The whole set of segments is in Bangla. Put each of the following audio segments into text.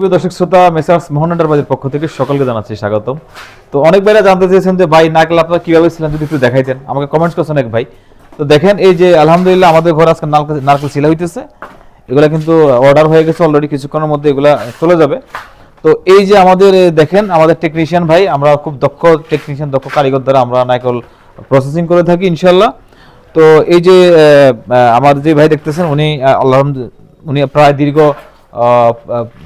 সুপ্রিয় দর্শক শ্রোতা, মেসার্স মোহন পক্ষ থেকে সকলকে জানাচ্ছি স্বাগতম। তো অনেক ভাইরা জানতে চেয়েছেন যে, ভাই নারকেল আপনারা কীভাবে ছিলেন? যদি একটু দেখাইতেন আমাকে কমেন্টস করছেন এক ভাই। তো দেখেন, এই যে আলহামদুলিল্লাহ আমাদের ঘরে আজকে নারকেল নারকেল ছিলা হইতেছে। এগুলা কিন্তু অর্ডার হয়ে গেছে অলরেডি কিছুক্ষণের মধ্যে এগুলা চলে যাবে। তো এই যে আমাদের দেখেন, আমাদের টেকনিশিয়ান ভাই, আমরা খুব দক্ষ টেকনিশিয়ান দক্ষ কারিগর দ্বারা আমরা নারকেল প্রসেসিং করে থাকি ইনশাল্লাহ তো এই যে আমার যে ভাই দেখতেছেন, উনি আল্লাহ উনি প্রায় দীর্ঘ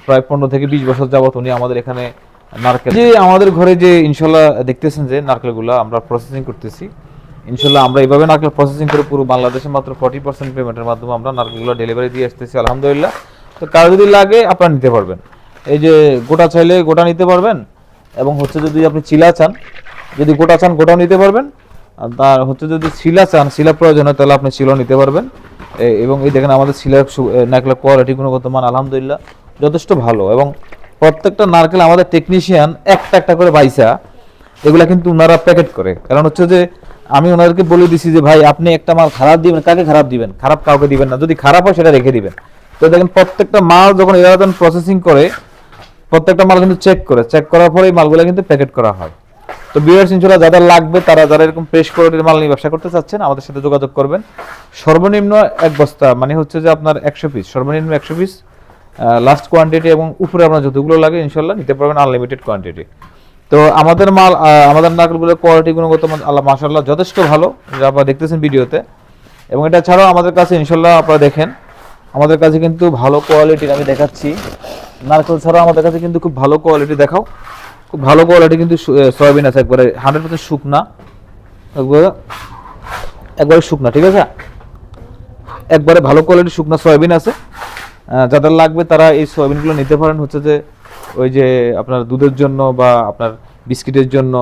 প্রায় পনেরো থেকে বিশ বছর যাবত উনি আমাদের এখানে নারকেল যে আমাদের ঘরে যে ইনশাল্লাহ দেখতেছেন যে নারকেলগুলো, আমরা প্রসেসিং করতেছি। ইনশাল্লাহ আমরা এইভাবে নারকেল প্রসেসিং করে পুরো বাংলাদেশে মাত্র ফর্টি পার্সেন্ট পেমেন্টের মাধ্যমে আমরা নারকেলগুলো ডেলিভারি দিয়ে আসতেছি, আলহামদুলিল্লাহ। তো কারও যদি লাগে, আপনারা নিতে পারবেন। এই যে গোটা চাইলে গোটা নিতে পারবেন, এবং হচ্ছে যদি আপনি চিলা চান, যদি গোটা চান, গোটাও নিতে পারবেন। আর হচ্ছে যদি শিলা চান, শিলা প্রয়োজন হয়, তাহলে আপনি শিলাও নিতে পারবেন। এবং এই দেখেন আমাদের শিলার নারকেলের কোয়ালিটি গুণগত মান, আলহামদুলিল্লাহ, যথেষ্ট ভালো। এবং প্রত্যেকটা নারকেল আমাদের টেকনিশিয়ান একটা একটা করে বাইসা, এগুলা কিন্তু ওনারা প্যাকেট করে। কারণ হচ্ছে যে, আমি ওনাদেরকে বলে দিছি যে, ভাই, আপনি একটা মাল খারাপ দিবেন, কাকে খারাপ দিবেন? খারাপ কাউকে দিবেন না। যদি খারাপ হয়, সেটা রেখে দিবেন। তো দেখেন, প্রত্যেকটা মাল যখন এরা প্রসেসিং করে, প্রত্যেকটা মাল কিন্তু চেক করে। চেক করার পরে এই মালগুলো কিন্তু প্যাকেট করা হয়। তো বিয়ার্স ইনশাল্লাহ যাদের লাগবে, তারা যারা এরকম ফ্রেশ কোয়ালিটির মাল নিয়ে ব্যবসা করতে চাচ্ছেন, আমাদের সাথে যোগাযোগ করবেন। সর্বনিম্ন এক বস্তা মানে হচ্ছে যে আপনার একশো পিস সর্বনিম্ন একশো পিস লাস্ট কোয়ান্টিটি এবং উপরে আপনার যতগুলো লাগে ইনশাল্লাহ নিতে পারবেন আনলিমিটেড কোয়ান্টিটি তো আমাদের মাল আমাদের নারকেলগুলোর কোয়ালিটি গুণগত আল্লাহ মাসাল্লাহ যথেষ্ট ভালো, যা আপনারা দেখতেছেন ভিডিওতে। এবং এটা ছাড়াও আমাদের কাছে ইনশাল্লাহ আপনারা দেখেন, আমাদের কাছে কিন্তু ভালো কোয়ালিটির আমি দেখাচ্ছি। নারকেল ছাড়াও আমাদের কাছে কিন্তু খুব ভালো কোয়ালিটি দেখাও। খুব ভালো কোয়ালিটি কিন্তু সয়াবিন আছে, একবারে হান্ড্রেড পার্সেন্ট শুকনা। একবারে শুকনা, ঠিক আছে? একবারে ভালো কোয়ালিটির শুকনা সয়াবিন আছে। যাদের লাগবে তারা এই সয়াবিনগুলো নিতে পারেন, হচ্ছে যে ওই যে আপনার দুধের জন্য বা আপনার বিস্কিটের জন্য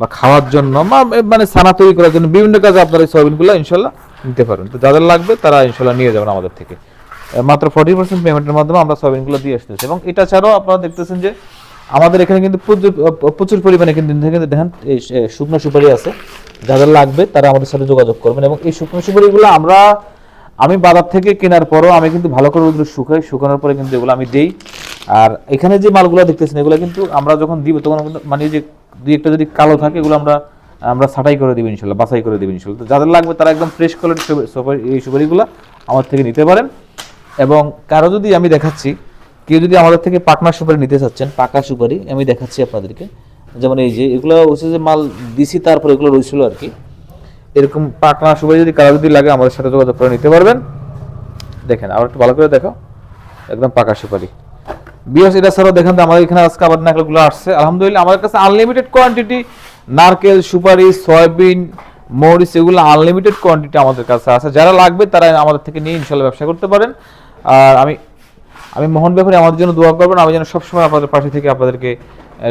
বা খাওয়ার জন্য বা মানে সানা তৈরি করার জন্য বিভিন্ন কাজে আপনার এই সয়াবিনগুলো ইনশাল্লাহ নিতে পারেন। তো যাদের লাগবে তারা ইনশাল্লাহ নিয়ে যাবেন আমাদের থেকে। মাত্র ফর্টি পার্সেন্ট পেমেন্টের মাধ্যমে আমরা সয়াবিনগুলো দিয়ে আসতেছি। এবং এটা ছাড়াও আপনারা দেখতেছেন যে আমাদের এখানে কিন্তু প্রচুর প্রচুর পরিমাণে কিন্তু কিন্তু দেখেন, এই শুকনো সুপারি আছে। যাদের লাগবে, তারা আমাদের সাথে যোগাযোগ করবেন। এবং এই শুকনো সুপারিগুলো আমরা, আমি বাজার থেকে কেনার পরও আমি কিন্তু ভালো করে ওগুলো শুকাই, শুকানোর পরে কিন্তু এগুলো আমি দেই। আর এখানে যে মালগুলো দেখতেছেন, এগুলো কিন্তু আমরা যখন দিব, তখন মানে যে দুই একটা যদি কালো থাকে, এগুলো আমরা আমরা ছাটাই করে দিব ইনশাল্লাহ, বাছাই করে দিব ইনশাল্লাহ। তো যাদের লাগবে, তারা একদম ফ্রেশ কোয়ালিটির সুপারি এই সুপারিগুলো আমার থেকে নিতে পারেন। এবং কারও যদি আমি দেখাচ্ছি কেউ যদি আমাদের থেকে পাকনা সুপারি নিতে চাচ্ছেন, পাকা সুপারি, আমি দেখাচ্ছি আপনাদেরকে। যেমন এই যে, এগুলো হচ্ছে যে মাল দিছি, তারপর এগুলো রয়েছিল আর কি। এরকম পাকনা সুপারি যদি কারও যদি লাগে, আমাদের সাথে যোগাযোগ করে নিতে পারবেন। দেখেন, আবার একটু ভালো করে দেখো। একদম পাকা সুপারি। বিএস এটা ছাড়াও দেখেন তো আমাদের এখানে আজকে আবার নারকেলগুলো আসছে। আলহামদুলিল্লাহ, আমাদের কাছে আনলিমিটেড কোয়ান্টিটি নারকেল, সুপারি, সয়াবিন, মরিচ, এগুলো আনলিমিটেড কোয়ান্টিটি আমাদের কাছে আছে। যারা লাগবে তারা আমাদের থেকে নিয়ে ইনশাল্লাহ ব্যবসা করতে পারেন। আর আমি আমি মোহন ব্যাপারে আমাদের জন্য দোয়া করবেন, আমি যেন সবসময় আপনাদের পাশে থেকে আপনাদেরকে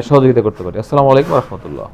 সহযোগিতা করতে পারি। আসসালামু আলাইকুম রহমতুল্লাহ।